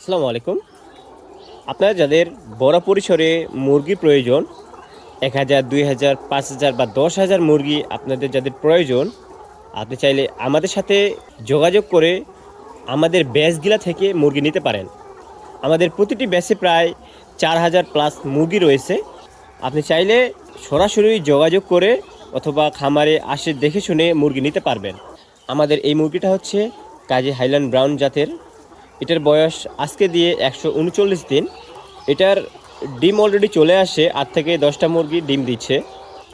আসসালামু আলাইকুম। আপনারা যাদের বড় পরিসরে মুরগি প্রয়োজন, এক হাজার, দুই হাজার, পাঁচ হাজার বা দশ হাজার মুরগি আপনাদের যাদের প্রয়োজন, আপনি চাইলে আমাদের সাথে যোগাযোগ করে আমাদের ব্যাচগুলা থেকে মুরগি নিতে পারেন। আমাদের প্রতিটি ব্যাচে প্রায় চার হাজার প্লাস মুরগি রয়েছে। আপনি চাইলে সরাসরি যোগাযোগ করে অথবা খামারে আসে দেখে শুনে মুরগি নিতে পারবেন। আমাদের এই মুরগিটা হচ্ছে কাজী হাইল্যান্ড ব্রাউন জাতের। এটার বয়স আজকে দিয়ে একশো উনচল্লিশ দিন। এটার ডিম অলরেডি চলে আসে, আট থেকে দশটা মুরগি ডিম দিচ্ছে।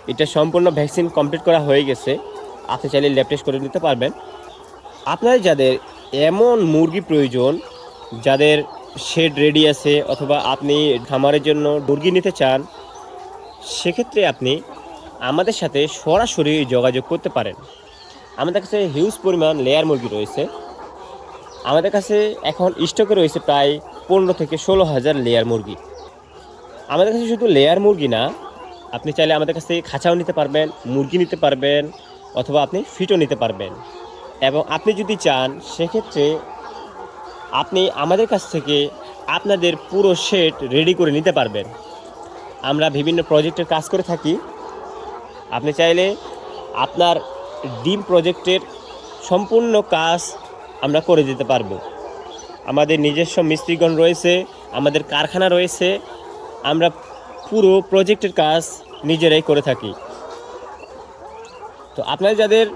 এটা সম্পূর্ণ ভ্যাকসিন কমপ্লিট করা হয়ে গেছে। আপনি চাইলে ল্যাব টেস্ট করে নিতে পারবেন। আপনার যাদের এমন মুরগি প্রয়োজন, যাদের শেড রেডি আছে অথবা আপনি খামারের জন্য মুরগি নিতে চান, সেক্ষেত্রে আপনি আমাদের সাথে সরাসরি যোগাযোগ করতে পারেন। আমাদের কাছে হিউজ পরিমাণ লেয়ার মুরগি রয়েছে। আমাদের কাছে এখন স্টকে রয়েছে প্রায় পনেরো থেকে ষোলো হাজার লেয়ার মুরগি। আমাদের কাছে শুধু লেয়ার মুরগি না, আপনি চাইলে আমাদের কাছ খাঁচাও নিতে পারবেন, মুরগি নিতে পারবেন, অথবা আপনি ফিটও নিতে পারবেন। এবং আপনি যদি চান, সেক্ষেত্রে আপনি আমাদের কাছ থেকে আপনাদের পুরো সেট রেডি করে নিতে পারবেন। আমরা বিভিন্ন প্রজেক্টের কাজ করে থাকি। আপনি চাইলে আপনার ডিম প্রজেক্টের সম্পূর্ণ কাজ আমরা করে দিতে পারব। আমাদের নিজস্ব মিস্ত্রিগণ রয়েছে, আমাদের কারখানা রয়েছে, আমরা পুরো প্রজেক্টের কাজ নিজেরাই করে থাকি। তো আপনারা যাদের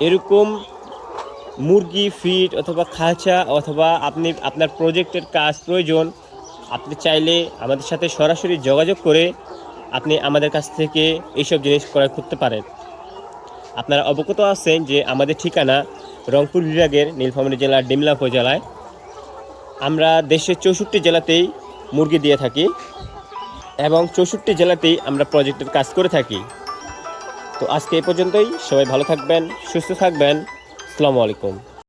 এরকম মুরগি ফিট অথবা খাঁচা অথবা আপনি, আপনার প্রজেক্টের কাজ প্রয়োজন, আপনি চাইলে আমাদের সাথে সরাসরি যোগাযোগ করে আপনি আমাদের কাছ থেকে এইসব জিনিস ক্রয় করতে পারেন। আপনারা অবগত আছেন যে আমাদের ঠিকানা রংপুর বিভাগের নীলফামারী জেলার ডিমলা উপজেলায়। আমরা দেশের চৌষট্টি জেলাতেই মুরগি দিয়ে থাকি এবং চৌষট্টি জেলাতেই আমরা প্রজেক্টের কাজ করে থাকি। তো আজকে এ পর্যন্তই। সবাই ভালো থাকবেন, সুস্থ থাকবেন। আসসালামু আলাইকুম।